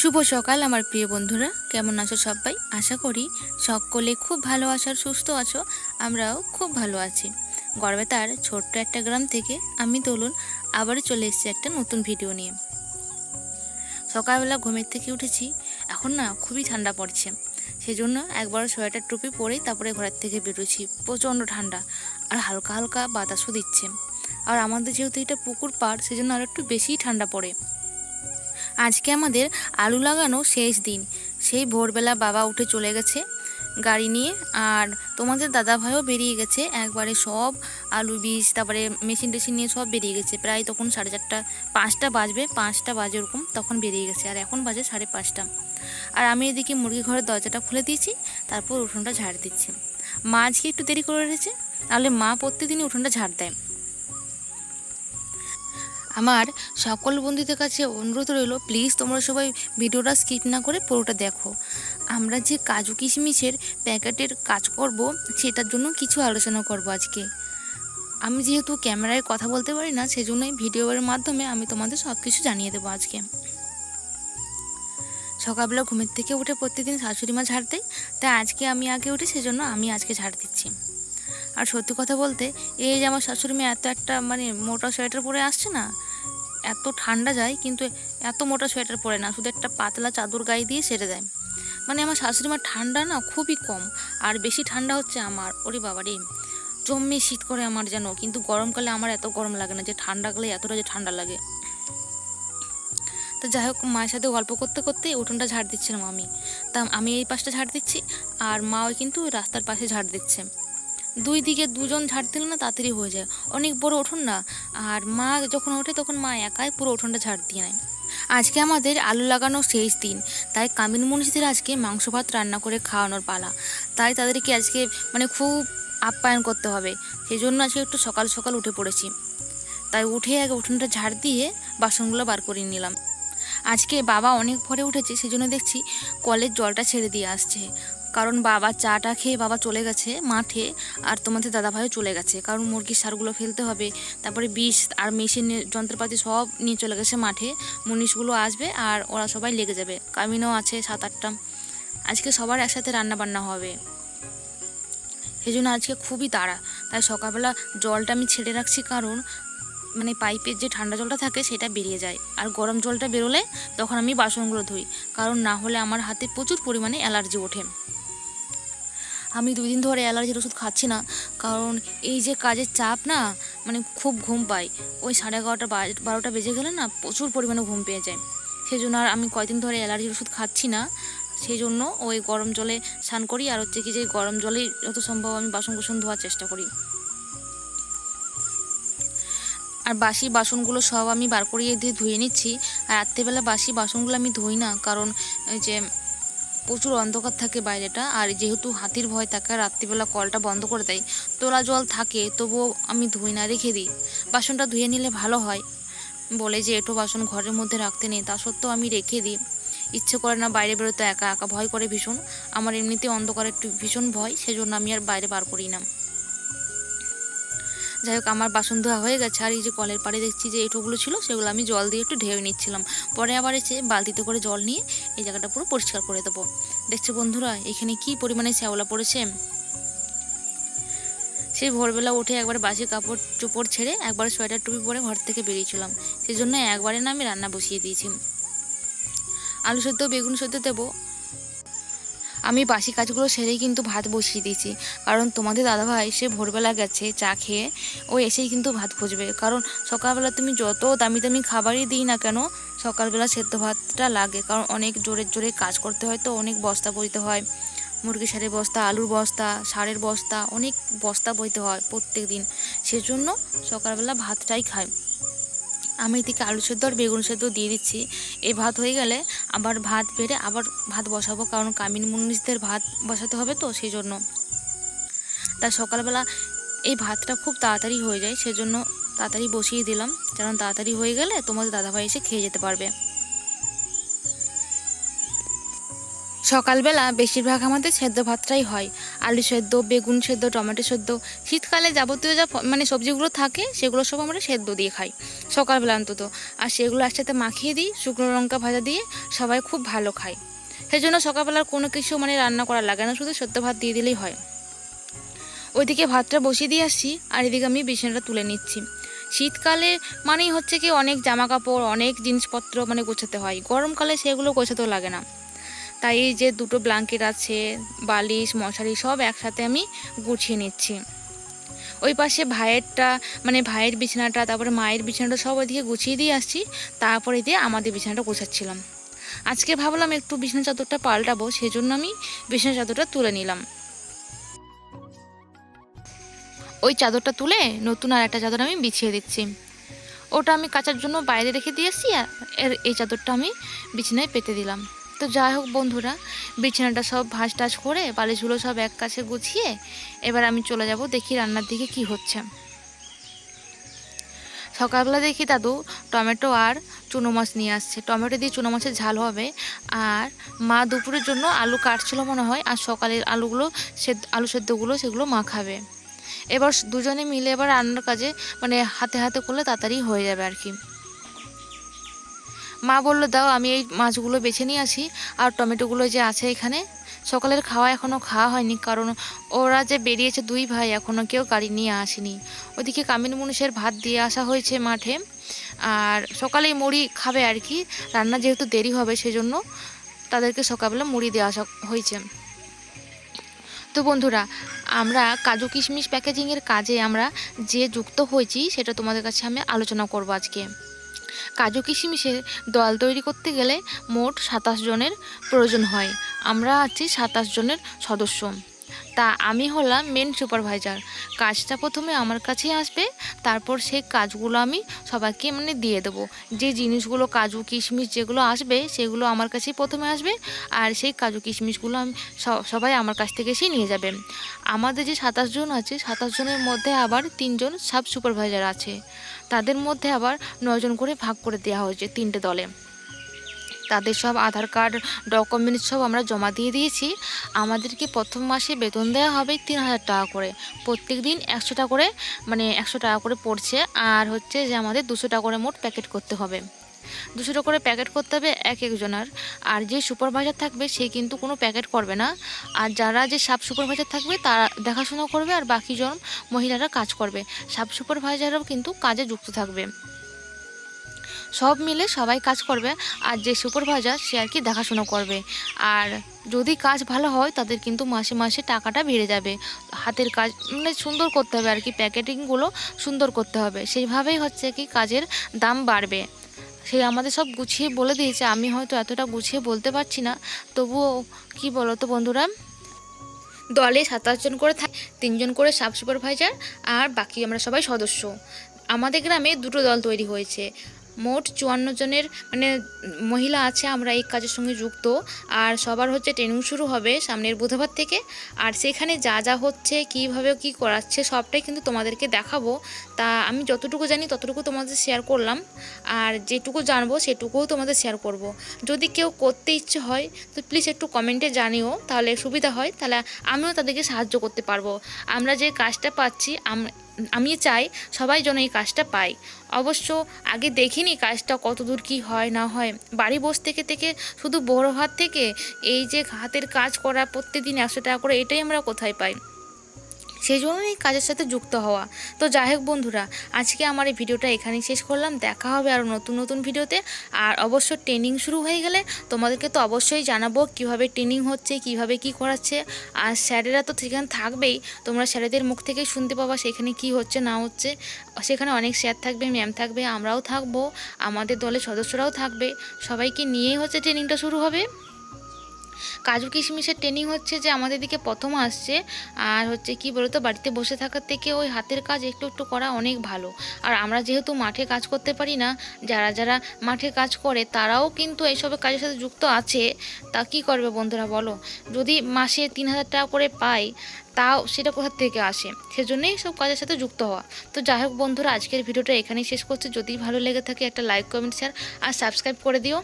শুভ সকাল, আমার প্রিয় বন্ধুরা। কেমন আছো সবাই? আশা করি সকলে খুব ভালো আছো সুস্থ আছো। আমরাও খুব ভালো আছি। গর্বে তার ছোট্ট একটা গ্রাম থেকে আমি দোলন আবারও চলে এসেছি একটা নতুন ভিডিও নিয়ে। সকালবেলা ঘুমের থেকে উঠেছি, এখন না খুবই ঠান্ডা পড়ছে। সেজন্য একবার সোয়েটার টুপি পরেই তারপরে ঘরের থেকে বেরোছি প্রচণ্ড ঠান্ডা আর হালকা হালকা বাতাসও দিচ্ছে। আর আমাদের যেহেতু এটা পুকুর পাড়, সেজন্য আর একটু বেশিই ঠান্ডা পড়ে। আজকে আমাদের আলু লাগানো শেষ দিন। সেই ভোরবেলা বাবা উঠে চলে গেছে গাড়ি নিয়ে আর তোমাদের দাদা ভাইও বেরিয়ে গেছে। একবারে সব আলু বীজ, তারপরে মেশিন টেশিন নিয়ে সব বেরিয়ে গেছে। প্রায় তখন সাড়ে চারটা, পাঁচটা বাজবে, পাঁচটা বাজে ওরকম তখন বেরিয়ে গেছে। আর এখন বাজে সাড়ে পাঁচটা। আর আমি এদিকে মুরগি ঘরের দরজাটা খুলে দিয়েছি, তারপর উঠোনটা ঝাড় দিচ্ছি। মা আজকে একটু দেরি করে রেখেছে তাহলে মা প্রত্যেকদিনই উঠোনটা ঝাড় দেয়। আমার সকল বন্ধুদের কাছে অনুরোধ রইল প্লিজ তোমরা সবাই ভিডিওটা স্কিপ না করে পুরোটা দেখো। আমরা যে কাজু কিশমিশের প্যাকেটের কাজ করব, সেটার জন্য কিছু আলোচনা করব আজকে। আমি যেহেতু ক্যামেরায় কথা বলতে পারি না, সেজন্যই ভিডিওর মাধ্যমে আমি তোমাদের সব কিছু জানিয়ে দেবো আজকে। সকালবেলা ঘুমের থেকে উঠে প্রতিদিন শাশুড়ি মা ঝাড় দেয় তাই আজকে আমি আগে উঠি, সেজন্য আমি আজকে ঝাড় দিচ্ছি। আর সত্যি কথা বলতে, এই যে আমার শাশুড়ি মেয়ে এত একটা মানে মোটা সোয়েটার পরে আসছে না এত ঠান্ডা যায়, কিন্তু এত মোটা সোয়েটার পরে না, শুধু একটা পাতলা চাদর গায়ে দিয়ে সেরে দেয়। মানে আমার শাশুড়ি মার ঠান্ডা না খুবই কম, আর বেশি ঠান্ডা হচ্ছে আমার, ওরে বাবা রে জম্মে শীত করে আমার যেন, কিন্তু গরমকালে আমার এত গরম লাগে না যে ঠান্ডা গেলে এতটা যে ঠান্ডা লাগে। তো যাই হোক, মায়ের সাথে গল্প করতে করতে উঠোনটা ঝাড় দিচ্ছিলাম আমি। তা আমি এই পাশটা ঝাড় দিচ্ছি, আর মাও কিন্তু ওই রাস্তার পাশে ঝাড় দিচ্ছে। দুই দিকে দুজন ঝাড় দিলে না, তাড়াতাড়ি হয়ে যায়। অনেক বড় উঠোন না। আর মা যখন ওঠে, তখন মা একাই পুরো উঠোনটা ঝাড় দিয়ে নেয়। আজকে আমাদের আলু লাগানো শেষ দিন। তাই কামিন মনীষদের আজকে মাংস ভাত রান্না করে খাওয়ানোর পালা। তাই তাদেরকে আজকে মানে খুব আপ্যায়ন করতে হবে। সেই জন্য আজকে একটু সকাল সকাল উঠে পড়েছি। তাই উঠে আগে উঠোনটা ঝাড় দিয়ে বাসনগুলো বার করে নিলাম। আজকে বাবা অনেক ভরে উঠেছে, সেজন্য দেখছি কলের জলটা ছেড়ে দিয়ে আসছে। কারণ বাবা চাটা খেয়ে বাবা চলে গেছে মাঠে আর তোমাদের দাদাভাইও চলে গেছে। কারণ মুরগির সারগুলো ফেলতে হবে, তারপরে বিষ আর মেশিন যন্ত্রপাতি সব নিয়ে চলে গেছে মাঠে মুনিশগুলো আসবে আর ওরা সবাই লেগে যাবে। কামিনও আছে সাত আটটা আজকে সবার একসাথে রান্না বান্না হবে। সেই জন্য আজকে খুবই তাড়া। তাই সকালবেলা জলটা আমি ছেড়ে রাখছি কারণ মানে পাইপের যে ঠান্ডা জলটা থাকে সেটা বেরিয়ে যায়। আর গরম জলটা বেরোলে তখন আমি বাসনগুলো ধুই। কারণ না হলে আমার হাতে প্রচুর পরিমাণে অ্যালার্জি ওঠে। আমি দুই দিন ধরে অ্যালার্জির ওষুধ খাচ্ছি না, কারণ এই যে কাজের চাপ না মানে খুব ঘুম পাই ওই সাড়ে এগারোটা বারোটা বেজে গেলে না প্রচুর পরিমাণে ঘুম পেয়ে যায়। সেই জন্য আর আমি কয়দিন ধরে অ্যালার্জির ওষুধ খাচ্ছি না সেই জন্য ওই গরম জলে স্নান করি, আর হচ্ছে কি যে গরম জলেই যত সম্ভব আমি বাসন কুসন ধোয়ার চেষ্টা করি। আর বাসি বাসনগুলো সব আমি বার করিয়ে দিয়ে ধুয়ে নিচ্ছি। আর রাত্রেবেলা বাসি বাসনগুলো আমি ধুই না, কারণ যে প্রচুর অন্ধকার থাকে বাইরেটা, আর যেহেতু হাতির ভয় থাকে, রাত্রিবেলা কলটা বন্ধ করে দেয়, তোলা জল থাকে, তবুও আমি ধুই না, রেখে দিই। বাসনটা ধুয়ে নিলে ভালো হয়। বলে যে, এটো বাসন ঘরের মধ্যে রাখতে নেই, তা সত্ত্বেও আমি রেখে দিই। ইচ্ছে করে না, বাইরে বেরোতে একা একা ভয় করে ভীষণ। আমার এমনিতে অন্ধকারের একটু ভীষণ ভয়, সেজন্য আমি আর বাইরে বার করি না। যাই হোক, আমার বাসন ধোয়া হয়ে গেছে। আর এই যে কলের পাড়ে দেখছি যে এঁটোগুলো ছিল, সেগুলো আমি জল দিয়ে একটু ঢেউ নিচ্ছিলাম। পরে আবার এসে বালতিতে করে জল নিয়ে এই জায়গাটা পুরো পরিষ্কার করে দেবো। দেখছ বন্ধুরা, এখানে কি পরিমাণে শ্যাওলা পড়েছে? সেই ভোরবেলা উঠে একবার বাসি কাপড় চোপড় ছেড়ে একবার সোয়েটার টুপি পরে ঘর থেকে বেরিয়েছিলাম। সেই জন্য একবারে না আমি রান্না বসিয়ে দিয়েছি। আলু সেদ্ধ, বেগুন সেদ্ধ দেবো। আমি বাসি কাজগুলো সেরেই কিন্তু ভাত বসিয়ে দিয়েছি। কারণ তোমাদের দাদাভাই, সে ভোরবেলা গেছে চা খেয়ে, ও এসেই কিন্তু ভাত খুঁজবে কারণ সকালবেলা তুমি যত দামি দামি খাবারই দিই না কেন, সকালবেলা সেদ্ধ ভাতটা লাগে। কারণ অনেক জোরে জোরে কাজ করতে হয় তো, অনেক বস্তা বইতে হয়। মুরগি সারের বস্তা, আলুর বস্তা, সারের বস্তা, অনেক বস্তা বইতে হয় প্রত্যেক দিন। সেজন্য সকালবেলা ভাতটাই খায় আমি এদিকে আলু সেদ্ধ আর বেগুন সেদ্ধ দিয়ে দিচ্ছি। এই ভাত হয়ে গেলে আবার ভাত বেড়ে আবার ভাত বসাবো, কারণ কামিন মুনিষদের ভাত বসাতে হবে তো সেই জন্য তাই সকালবেলা এই ভাতটা খুব তাড়াতাড়ি হয়ে যায়, সেজন্য তাড়াতাড়ি বসিয়ে দিলাম। কারণ তাড়াতাড়ি হয়ে গেলে তোমাদের দাদাভাই এসে খেয়ে যেতে পারবে। সকালবেলা বেশিরভাগ আমাদের সেদ্ধ ভাতটাই হয়। আলু সেদ্ধ, বেগুন সেদ্ধ, টমেটো সেদ্ধ। শীতকালে যাবতীয় যা মানে সবজিগুলো থাকে, সেগুলো সব আমরা সেদ্ধ দিয়ে খাই সকালবেলা অন্তত। আর সেগুলো একসাথে মাখিয়ে দিই, শুকনো লঙ্কা ভাজা দিয়ে সবাই খুব ভালো খায়। সেই জন্য সকালবেলার কোনো কিছু মানে রান্না করা লাগে না, শুধু সেদ্ধ ভাত দিয়ে দিলেই হয়। ওইদিকে ভাতটা বসিয়ে দিয়ে আসছি, আর এদিকে আমি বিছানাটা তুলে নিচ্ছি। শীতকালে মানেই হচ্ছে কি অনেক জামা কাপড় অনেক জিনিসপত্র মানে গোছাতে হয়। গরমকালে সেগুলো গোছাতেও লাগে না। তাই এই যে দুটো ব্ল্যাঙ্কেট আছে, বালিশ, মশারি সব একসাথে আমি গুছিয়ে নিচ্ছি। ওই পাশে ভাইয়েরটা মানে ভাইয়ের বিছানাটা, তারপরে মায়ের বিছানাটা সব ওইদিকে গুছিয়ে দিয়ে আসছি, তারপরে দিয়ে আমাদের বিছানাটা গোছাচ্ছিলাম। আজকে ভাবলাম একটু বিছানা চাদরটা পাল্টাবো, সেজন্য আমি বিছানা চাদরটা তুলে নিলাম। ওই চাদরটা তুলে নতুন আর একটা চাদর আমি বিছিয়ে দিচ্ছি। ওটা আমি কাচার জন্য বাইরে রেখে দিয়েছি, আর এই চাদরটা আমি বিছানায় পেতে দিলাম। তো যাই হোক বন্ধুরা, বিছানাটা সব ভাঁজ টাজ করে বালিশগুলো সব এক কাছে গুছিয়ে এবার আমি চলে যাব দেখি রান্নার দিকে কি হচ্ছে। সকালবেলা দেখি দাদু টমেটো আর চুনো মাছ নিয়ে আসছে। টমেটো দিয়ে চুনো মাছের ঝাল হবে আর মা দুপুরের জন্য আলু কাটছিল মনে হয় আর সকালের আলুগুলো সেদ্ধ, আলু সেদ্ধগুলো সেগুলো মা খাবে। এবার দুজনে মিলে এবার রান্নার কাজে মানে হাতে হাতে করলে তাড়াতাড়ি হয়ে যাবে আর কি। মা বলল, দাও, আমি এই মাছগুলো বেছে নিয়ে আসি। আর টমেটোগুলো যে আছে এখানে, সকালের খাওয়া এখনও খাওয়া হয়নি। কারণ ওরা যে বেরিয়েছে দুই ভাই এখনও কেউ গাড়ি নিয়ে আসেনি। ওদিকে কামিন মুনিশের ভাত দিয়ে আসা হয়েছে মাঠে। আর সকালেই মুড়ি খাবে আর কি। রান্না যেহেতু দেরি হবে, সেজন্য তাদেরকে সকালবেলা মুড়ি দিয়ে আসা হয়েছে। তো বন্ধুরা, আমরা কাজু কিশমিশ প্যাকেজিংয়ের কাজে আমরা যে যুক্ত হয়েছি, সেটা তোমাদের কাছে আমি আলোচনা করব আজকে। কাজু কিশমিশের দল তৈরি করতে গেলে মোট সাতাশ জনের প্রয়োজন হয়। আমরা আছি সাতাশ জনের সদস্য। তা আমি হলাম মেন সুপারভাইজার কাজটা প্রথমে আমার কাছেই আসবে, তারপর সেই কাজগুলো আমি সবাইকে মানে দিয়ে দেবো। যে জিনিসগুলো কাজু কিশমিশ যেগুলো আসবে, সেগুলো আমার কাছেই প্রথমে আসবে, আর সেই কাজু কিশমিশগুলো আমি সবাই আমার কাছ থেকে এসেই নিয়ে যাবে। আমাদের যে সাতাশ জন আছে, সাতাশ জনের মধ্যে আবার তিনজন সাব সুপারভাইজার আছে। তাদের মধ্যে আবার নয়জন করে ভাগ করে দেওয়া হয়েছে তিনটে দলে। তাদের সব আধার কার্ড ডকুমেন্টস সব আমরা জমা দিয়ে দিয়েছি। আমাদেরকে প্রথম মাসে বেতন দেওয়া হবে তিন হাজার টাকা করে। প্রত্যেক দিন একশো টাকা করে মানে একশো টাকা করে পড়ছে। আর হচ্ছে যে আমাদের দুশো টাকা করে মোট প্যাকেট করতে হবে। দুশো টাকা করে প্যাকেট করতে হবে এক একজনের। আর যে সুপারভাইজার থাকবে সে কিন্তু কোনো প্যাকেট করবে না। আর যারা যে সাব সুপারভাইজার থাকবে তারা দেখাশোনা করবে আর বাকি জন মহিলারা কাজ করবে। সাব সুপারভাইজাররাও কিন্তু কাজে যুক্ত থাকবে। সব মিলে সবাই কাজ করবে আর যে সুপারভাইজার সে আর কি দেখাশোনা করবে। আর যদি কাজ ভালো হয়, তাদের কিন্তু মাসে মাসে টাকাটা বেড়ে যাবে। হাতের কাজ মানে সুন্দর করতে হবে আর কি প্যাকেটিংগুলো সুন্দর করতে হবে। সেইভাবেই হচ্ছে কি কাজের দাম বাড়বে। সে আমাদের সব গুছিয়ে বলে দিয়েছে, আমি হয়তো এতটা গুছিয়ে বলতে পারছি না। তবুও কি বলো তো বন্ধুরা? দলে জন করে থাকে তিনজন করে সাব সুপারভাইজার আর বাকি আমরা সবাই সদস্য। আমাদের গ্রামে দুটো দল তৈরি হয়েছে। মোট চুয়ান্ন জনের মানে মহিলা আছে আমরা এই কাজের সঙ্গে যুক্ত, আর সবার হচ্ছে ট্রেনিং শুরু হবে সামনের বুধবার থেকে। আর সেখানে যা যা হচ্ছে, কীভাবে কি করাচ্ছে, সবটাই কিন্তু তোমাদেরকে দেখাবো। তা আমি যতটুকু জানি ততটুকু তোমাদের শেয়ার করলাম। আর যেটুকু জানব সেটুকুও তোমাদের শেয়ার করব। যদি কেউ করতে ইচ্ছে হয়, তো প্লিজ একটু কমেন্টে জানিও, তাহলে সুবিধা হয়। তাহলে আমিও তাদেরকে সাহায্য করতে পারব। আমরা যে কাজটা পাচ্ছি আম- চাই সবাই যেন এই কাজটা পাই অবশ্য আগে দেখিনি কাজটা কতদূর কী হয় না হয়। বাড়ি বসে থেকে থেকে শুধু বড় হাত থেকে এই যে হাতের কাজ করা প্রত্যেকদিন একশো টাকা করে এটাই আমরা কোথায় পাই। সেই জন্যই এই কাজের সাথে যুক্ত হওয়া। তো যাই হোক বন্ধুরা, আজকে আমার এই ভিডিওটা এখানেই শেষ করলাম। দেখা হবে আরও নতুন নতুন ভিডিওতে। আর অবশ্য ট্রেনিং শুরু হয়ে গেলে তোমাদেরকে তো অবশ্যই জানাব কীভাবে ট্রেনিং হচ্ছে, কীভাবে কি করাচ্ছে। আর স্যারেরা তো সেখানে থাকবেই। তোমরা স্যারেদের মুখ থেকেই শুনতে পাবা সেখানে কি হচ্ছে, না হচ্ছে। সেখানে অনেক স্যার থাকবে, ম্যাম থাকবে, আমরাও থাকব। আমাদের দলের সদস্যরাও থাকবে। সবাইকে নিয়েই হচ্ছে ট্রেনিংটা শুরু হবে। কাজু কিশমিশের ট্রেনিং হচ্ছে যে আমাদের দিকে প্রথম আসছে। আর হচ্ছে কি বলতো, বাড়িতে বসে থাকার থেকে ওই হাতের কাজ একটু একটু করা অনেক ভালো। আর আমরা যেহেতু মাঠে কাজ করতে পারি না, যারা যারা মাঠে কাজ করে তারাও কিন্তু এইসব কাজের সাথে যুক্ত আছে। তা কি করবে বন্ধুরা বলো? যদি মাসে তিন হাজার টাকা করে পাই, তাও সেটা কোথা থেকে আসে? সেজন্যই সব কাজের সাথে যুক্ত হওয়া। তো যাই হোক বন্ধুরা, আজকের ভিডিওটা এখানেই শেষ করছি। যদি ভালো লেগে থাকে একটা লাইক কমেন্ট শেয়ার আর সাবস্ক্রাইব করে দিও।